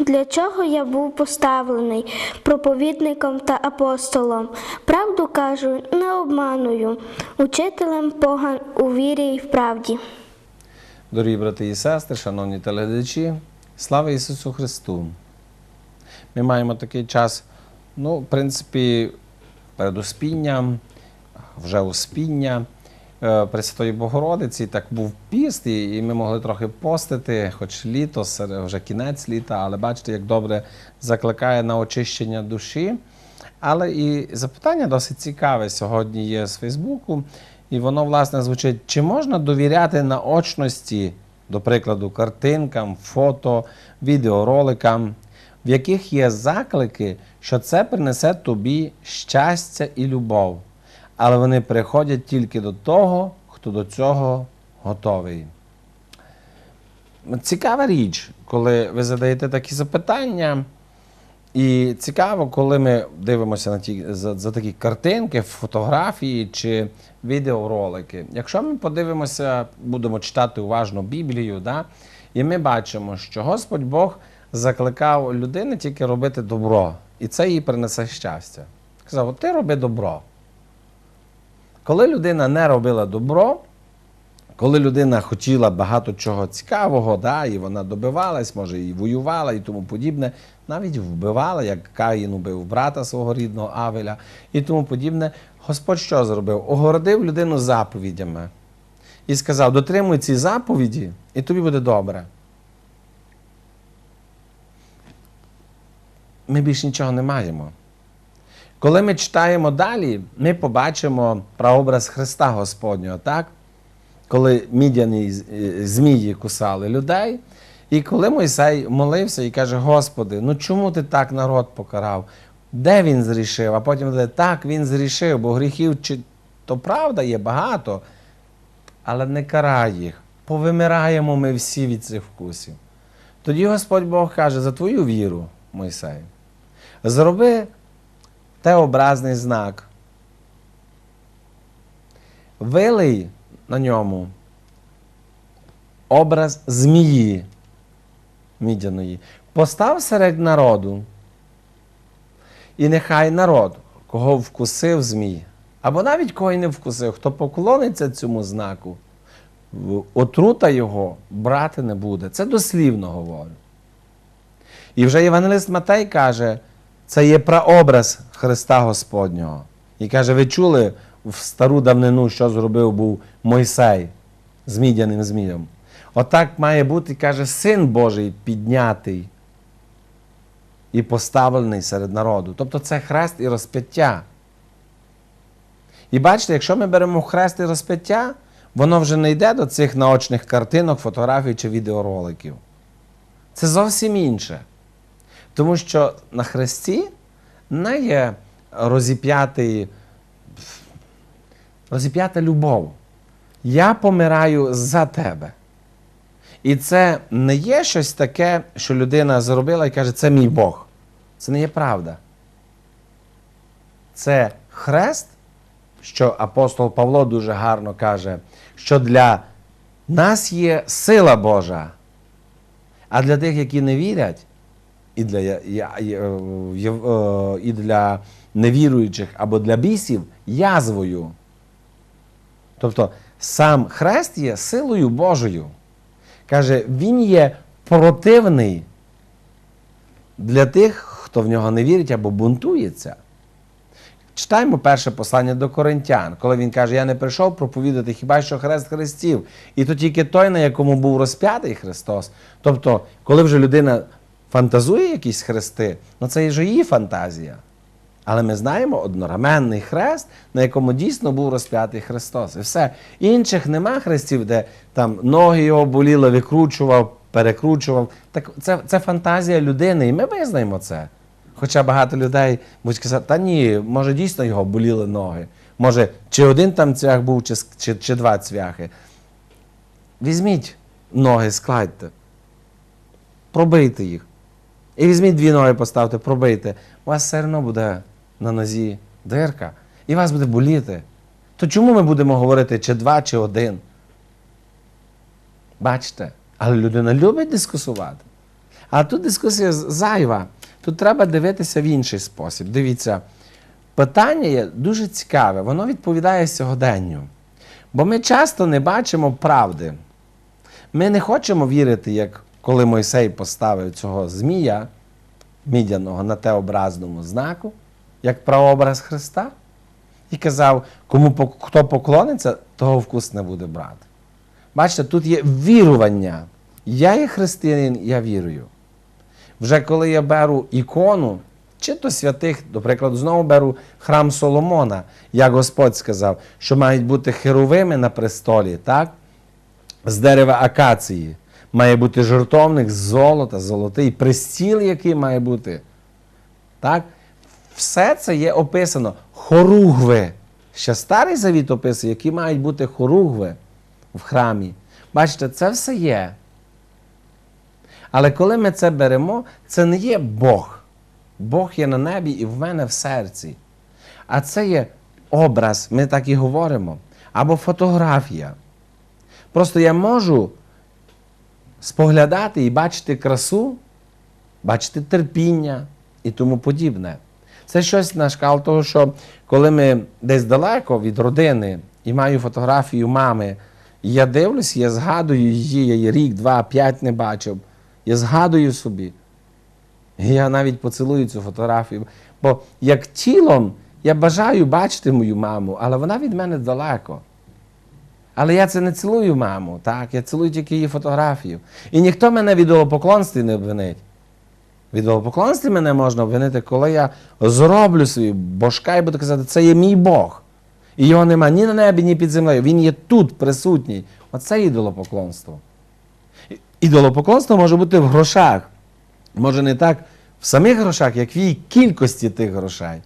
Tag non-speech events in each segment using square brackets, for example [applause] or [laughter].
для чого я був поставлений проповідником та апостолом. Правду кажу, не обманую, учителем поган у вірі і в правді. Дорогі брати і сестри, шановні телеглядачі, слава Ісусу Христу! Ми маємо такий час, ну, в принципі, передуспінням, вже успіння Пресвятої Богородиці. Так був піст, і ми могли трохи постити, хоч літо, вже кінець літа, але бачите, як добре закликає на очищення душі. Але і запитання досить цікаве сьогодні є з Фейсбуку, і воно, власне, звучить: чи можна довіряти наочності, до прикладу, картинкам, фото, відеороликам, в яких є заклики, що це принесе тобі щастя і любов, але вони приходять тільки до того, хто до цього готовий. Цікава річ, коли ви задаєте такі запитання. І цікаво, коли ми дивимося на ті за, за такі картинки, фотографії чи відеоролики. Якщо ми подивимося, будемо читати уважно Біблію, да, і ми бачимо, що Господь Бог закликав людини тільки робити добро, і це їй принесе щастя. Сказав: «От ти роби добро. Коли людина не робила добро, коли людина хотіла багато чого цікавого, да, і вона добивалась, може, і воювала, і тому подібне, навіть вбивала, як Каїн убив брата свого рідного Авеля, і тому подібне, Господь що зробив? Огородив людину заповідями і сказав: дотримуй ці заповіді, і тобі буде добре. Ми більше нічого не маємо. Коли ми читаємо далі, ми побачимо прообраз Христа Господнього, так? коли мідяні змії кусали людей, і коли Мойсей молився і каже: Господи, ну чому ти так народ покарав? Де він зрішив? А потім каже, так, він зрішив, бо гріхів чи то правда є багато, але не карай їх. Повимираємо ми всі від цих вкусів. Тоді Господь Бог каже: за твою віру, Мойсей, зроби Т-образний знак. Вилий на ньому образ змії мідяної. Постав серед народу. І нехай народ, кого вкусив змій, або навіть кого й не вкусив, хто поклониться цьому знаку, отрута його брати не буде. Це дослівно говорю. І вже Євангелист Матей каже, це є прообраз Христа Господнього. І каже, ви чули в стару давнину, що зробив був Мойсей з мідяним змієм. Отак має бути, каже, син Божий піднятий і поставлений серед народу. Тобто це хрест і розп'яття. І бачите, якщо ми беремо хрест і розп'яття, воно вже не йде до цих наочних картинок, фотографій чи відеороликів. Це зовсім інше. Тому що на хресті не є розіп'ятий, розіп'ята любов. Я помираю за тебе. І це не є щось таке, що людина зробила і каже, це мій Бог. Це не є правда. Це хрест, що апостол Павло дуже гарно каже, що для нас є сила Божа, а для тих, які не вірять, і для, е, е, і для невіруючих або для бісів язвою. Тобто сам хрест є силою Божою. Каже, він є противний для тих, хто в нього не вірить або бунтується. Читаємо перше послання до Коринтян, коли він каже: Я не прийшов проповідати хіба що хрест Христів. І то тільки той, на якому був розп'ятий Христос. Тобто, коли вже людина фантазує якісь хрести, ну це ж її фантазія. Але ми знаємо однораменний хрест, на якому дійсно був розп'ятий Христос. І все. Інших нема хрестів, де там ноги його боліли, викручував, перекручував. Так це, це фантазія людини, і ми визнаємо це. Хоча багато людей будуть казати, та ні, може дійсно його боліли ноги. Може, чи один там цвях був, чи, чи, чи два цвяхи. Візьміть ноги, складьте, пробийте їх. І візьміть дві ноги, поставте, пробийте. У вас все одно буде на нозі дирка, і вас буде боліти. То чому ми будемо говорити чи два, чи один? Бачите? Але людина любить дискусувати. А тут дискусія зайва. Тут треба дивитися в інший спосіб. Дивіться, питання є дуже цікаве, воно відповідає сьогоденню. Бо ми часто не бачимо правди. Ми не хочемо вірити, як коли Мойсей поставив цього змія мідяного на теобразному знаку, як прообраз Христа, і казав, кому хто поклониться, того вкус не буде брати. Бачите, тут є вірування. Я є християнин, я вірую. Вже коли я беру ікону, чи то святих, до прикладу, знову беру храм Соломона, як Господь сказав, що мають бути херовими на престолі, так? з дерева акації. Має бути жертовник з золота, золотий, престіл, який має бути. Так? Все це є описано. Хоругви. Ще старий завіт описує, які мають бути хоругви в храмі. Бачите, це все є. Але коли ми це беремо, це не є Бог. Бог є на небі і в мене в серці. А це є образ, ми так і говоримо, або фотографія. Просто я можу споглядати і бачити красу, бачити терпіння і тому подібне. Це щось на шкал того, що коли ми десь далеко від родини і маю фотографію мами, я дивлюсь, я згадую її, я її рік, два, п'ять не бачив. Я згадую собі. Я навіть поцілую цю фотографію. Бо як тілом я бажаю бачити мою маму, але вона від мене далеко. Але я це не цілую маму, так? Я цілую тільки її фотографію. І ніхто мене в ідолопоклонстві не обвинить. В ідолопоклонстві мене можна обвинити, коли я зроблю свій божка і буду казати, це є мій Бог. І його нема ні на небі, ні під землею. Він є тут присутній. Оце ідолопоклонство. Ідолопоклонство може бути в грошах. Може не так в самих грошах, як в її кількості тих грошей.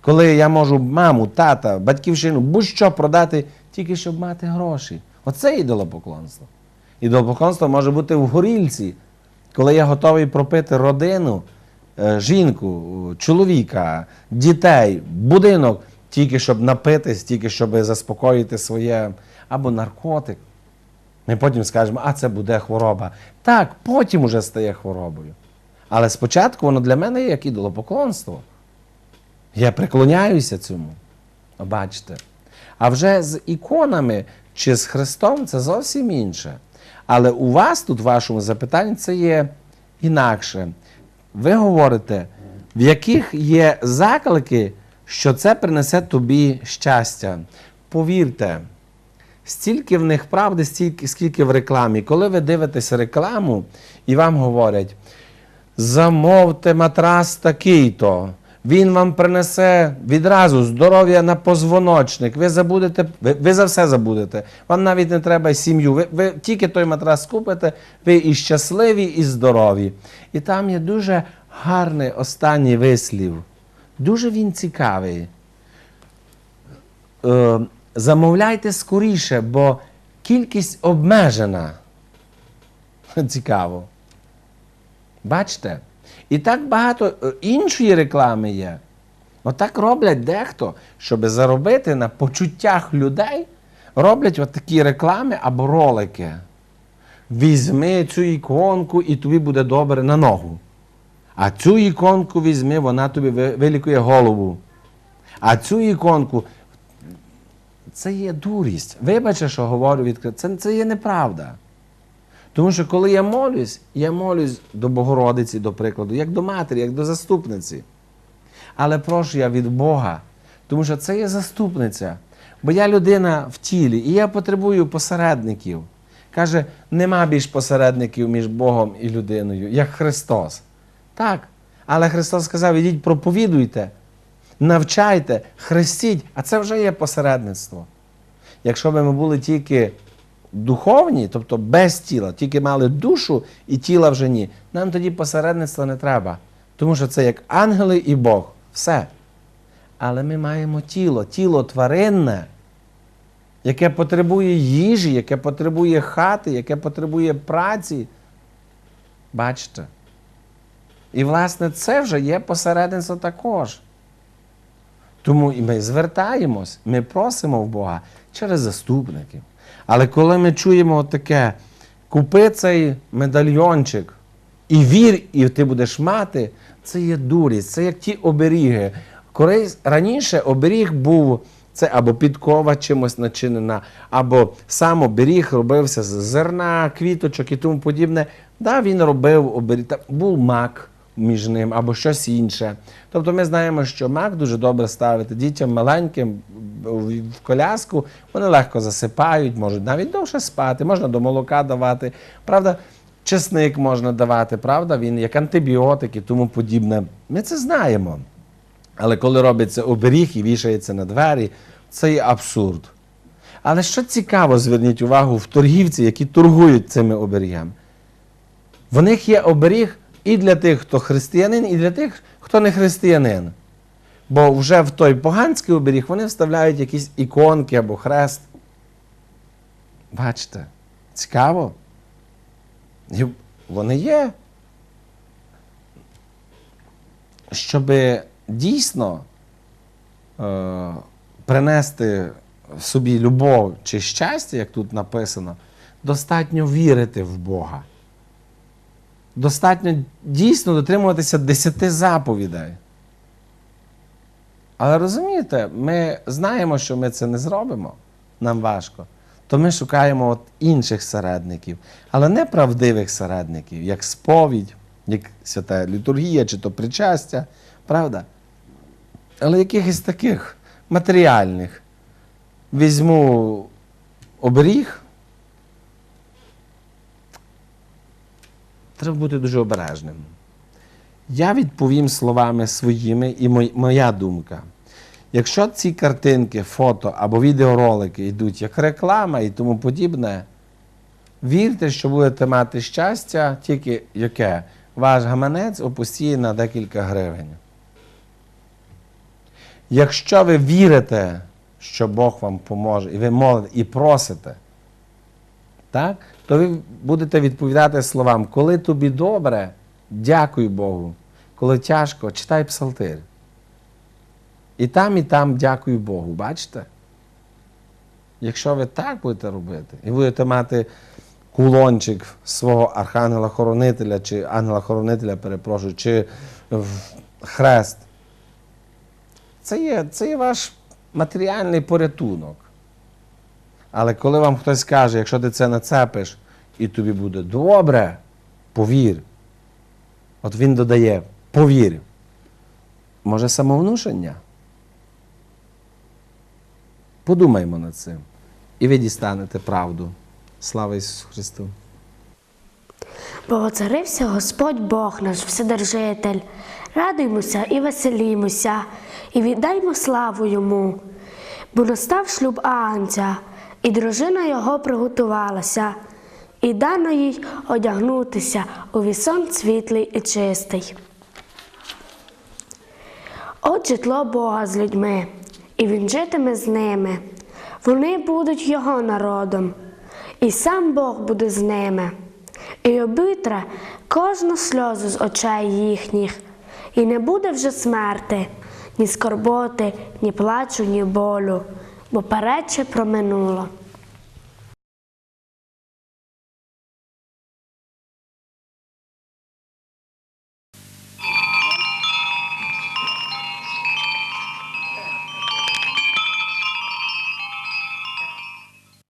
Коли я можу маму, тата, батьківщину, будь-що продати, тільки щоб мати гроші. Оце ідолопоклонство. Ідолопоклонство може бути в горілці, коли я готовий пропити родину, е, жінку, чоловіка, дітей, будинок, тільки щоб напитись, тільки щоб заспокоїти своє або наркотик. Ми потім скажемо, а це буде хвороба. Так, потім уже стає хворобою. Але спочатку воно для мене є як ідолопоклонство. Я приклоняюся цьому. Бачите. А вже з іконами чи з Христом це зовсім інше. Але у вас тут, в вашому запитанні, це є інакше. Ви говорите, в яких є заклики, що це принесе тобі щастя. Повірте, стільки в них правди, стільки, скільки в рекламі. Коли ви дивитесь рекламу і вам говорять, замовте матрас такий-то. Він вам принесе відразу здоров'я на позвоночник. Ви забудете, ви, ви за все забудете. Вам навіть не треба сім'ю. Ви, ви тільки той матрас купите, ви і щасливі, і здорові. І там є дуже гарний останній вислів. Дуже він цікавий. Е, замовляйте скоріше, бо кількість обмежена. [laughs] Цікаво. Бачите? І так багато е, іншої реклами є. Отак роблять дехто, щоб заробити на почуттях людей, роблять от такі реклами або ролики. Візьми цю іконку і тобі буде добре на ногу. А цю іконку візьми, вона тобі вилікує голову. А цю іконку. Це є дурість. Вибачте, що говорю відкрито. Це, це є неправда. Тому що коли я молюсь, я молюсь до Богородиці, до прикладу, як до матері, як до заступниці. Але прошу я від Бога Тому що це є заступниця. Бо я людина в тілі, і я потребую посередників. Каже, нема більш посередників між Богом і людиною, як Христос. Так. Але Христос сказав: ідіть, проповідуйте, навчайте, хрестіть, а це вже є посередництво. Якщо б ми були тільки духовні, тобто без тіла, тільки мали душу і тіла вже ні, нам тоді посередництва не треба. Тому що це як ангели і Бог. Все. Але ми маємо тіло, тіло тваринне, яке потребує їжі, яке потребує хати, яке потребує праці. Бачите? І, власне, це вже є посередництво також. Тому і ми звертаємось, ми просимо в Бога через заступників. Але коли ми чуємо таке, купи цей медальйончик і вір, і ти будеш мати, це є дурість, це як ті оберіги. Колись раніше оберіг був це або підкова чимось начинена, або сам оберіг робився з зерна, квіточок і тому подібне. Да, він робив оберіг, та був мак між ним або щось інше. Тобто ми знаємо, що мак дуже добре ставити дітям маленьким в коляску, вони легко засипають, можуть навіть довше спати, можна до молока давати. Правда, чесник можна давати, правда, він як антибіотик і тому подібне. Ми це знаємо. Але коли робиться оберіг і вішається на двері, це є абсурд. Але що цікаво, зверніть увагу в торгівці, які торгують цими оберігами. В них є оберіг і для тих, хто християнин, і для тих, хто не християнин. Бо вже в той поганський оберіг вони вставляють якісь іконки або хрест. Бачите, цікаво. І вони є. Щоб дійсно е, принести в собі любов чи щастя, як тут написано, достатньо вірити в Бога. Достатньо дійсно дотримуватися десяти заповідей. Але розумієте, ми знаємо, що ми це не зробимо, нам важко. То ми шукаємо от інших середників, але не правдивих середників, як сповідь, як свята літургія чи то причастя, правда? Але якихось таких матеріальних. Візьму оберіг. Треба бути дуже обережним. Я відповім словами своїми і моя думка. Якщо ці картинки, фото або відеоролики йдуть як реклама і тому подібне, вірте, що будете мати щастя, тільки яке ваш гаманець опустіє на декілька гривень. Якщо ви вірите, що Бог вам поможе, і ви молите, і просите, так, то ви будете відповідати словам, коли тобі добре, дякуй Богу. Коли тяжко, читай псалтир. І там, і там дякую Богу. Бачите? Якщо ви так будете робити, і будете мати кулончик свого архангела-хоронителя, чи ангела-хоронителя, перепрошую, чи хрест, це є, це є ваш матеріальний порятунок. Але коли вам хтось скаже, якщо ти це нацепиш і тобі буде добре, повір. От він додає, повір. Може, самовнушення? Подумаймо над цим. І ви дістанете правду. Слава Ісусу Христу! Богоцарився Господь Бог наш Вседержитель. Радуймося і веселімося, і віддаймо славу йому. Бо настав шлюб Агнця, і дружина його приготувалася, і дано їй одягнутися у вісон світлий і чистий. От житло Бога з людьми, і він житиме з ними. Вони будуть його народом, і сам Бог буде з ними, і обітре кожну сльозу з очей їхніх, і не буде вже смерти, ні скорботи, ні плачу, ні болю, бо перече проминуло.